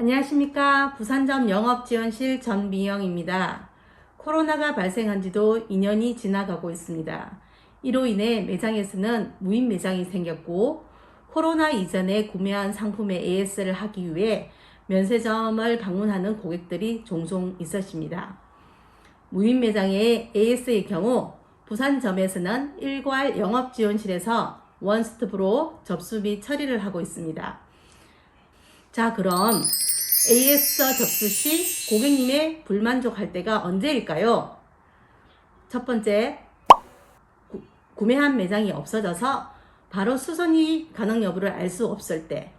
안녕하십니까. 부산점 영업지원실 전미영입니다. 코로나가 발생한 지도 2년이 지나가고 있습니다. 이로 인해 매장에서는 무인 매장이 생겼고, 코로나 이전에 구매한 상품의 AS를 하기 위해 면세점을 방문하는 고객들이 종종 있으십니다. 무인 매장의 AS의 경우 부산점에서는 일괄 영업지원실에서 원스톱으로 접수 및 처리를 하고 있습니다. 자, 그럼 AS 접수 시 고객님의 불만족할 때가 언제일까요? 첫 번째, 구, 구매한 매장이 없어져서 바로 수선이 가능 여부를 알 수 없을 때.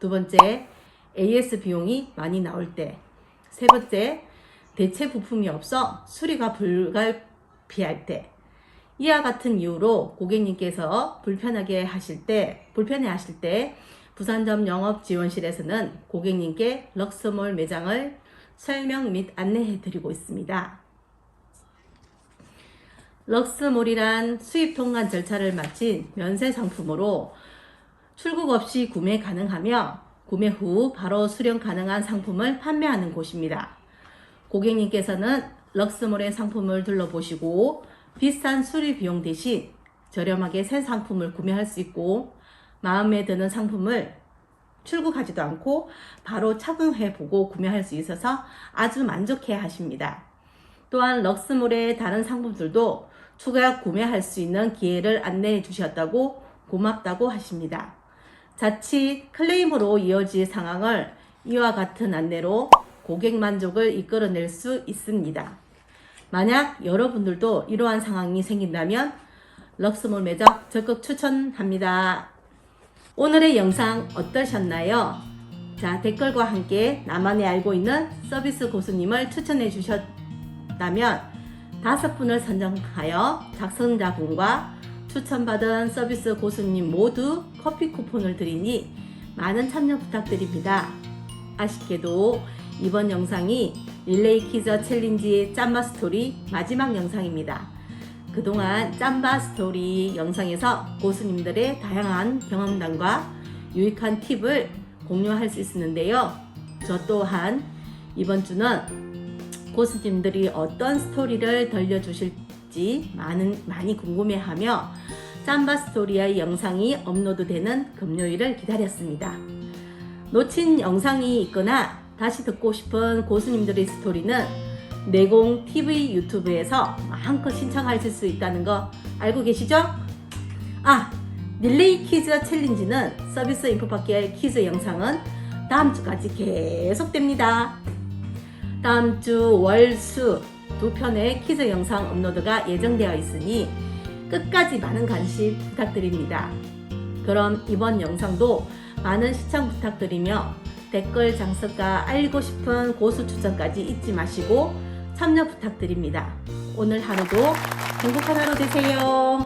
두 번째, AS 비용이 많이 나올 때. 세 번째, 대체 부품이 없어 수리가 불가피할 때. 이와 같은 이유로 고객님께서 불편하게 하실 때, 불편해 하실 때, 부산점 영업 지원실에서는 고객님께 럭스몰 매장을 설명 및 안내해 드리고 있습니다. 럭스몰이란 수입 통관 절차를 마친 면세 상품으로 출국 없이 구매 가능하며 구매 후 바로 수령 가능한 상품을 판매하는 곳입니다. 고객님께서는 럭스몰의 상품을 둘러보시고 비싼 수리 비용 대신 저렴하게 새 상품을 구매할 수 있고 마음에 드는 상품을 출국하지도 않고 바로 착용해 보고 구매할 수 있어서 아주 만족해 하십니다. 또한 럭스몰의 다른 상품들도 추가 구매할 수 있는 기회를 안내해 주셨다고 고맙다고 하십니다. 자칫 클레임으로 이어질 상황을 이와 같은 안내로 고객 만족을 이끌어낼 수 있습니다. 만약 여러분들도 이러한 상황이 생긴다면 럭스몰 매장 적극 추천합니다. 오늘의 영상 어떠셨나요? 자, 댓글과 함께 나만이 알고 있는 서비스 고수님을 추천해 주셨다면 다섯 분을 선정하여 작성자분과 추천받은 서비스 고수님 모두 커피 쿠폰을 드리니 많은 참여 부탁드립니다. 아쉽게도 이번 영상이 릴레이 키즈 챌린지 짬바 스토리 마지막 영상입니다. 그동안 짬바 스토리 영상에서 고수님들의 다양한 경험담과 유익한 팁을 공유할 수 있었는데요. 저 또한 이번 주는 고수님들이 어떤 스토리를 들려주실지 많은, 많이 궁금해하며 짬바 스토리의 영상이 업로드되는 금요일을 기다렸습니다. 놓친 영상이 있거나 다시 듣고 싶은 고수님들의 스토리는 내공 TV 유튜브에서 마음껏 신청하실 수 있다는 거 알고 계시죠? 아, 릴레이 퀴즈 챌린지는 서비스 인포받기 퀴즈 영상은 다음 주까지 계속됩니다. 다음 주 월, 수 두 편의 퀴즈 영상 업로드가 예정되어 있으니 끝까지 많은 관심 부탁드립니다. 그럼 이번 영상도 많은 시청 부탁드리며 댓글 장석과 알고 싶은 고수 추천까지 잊지 마시고 참여 부탁드립니다. 오늘 하루도 행복한 하루 되세요.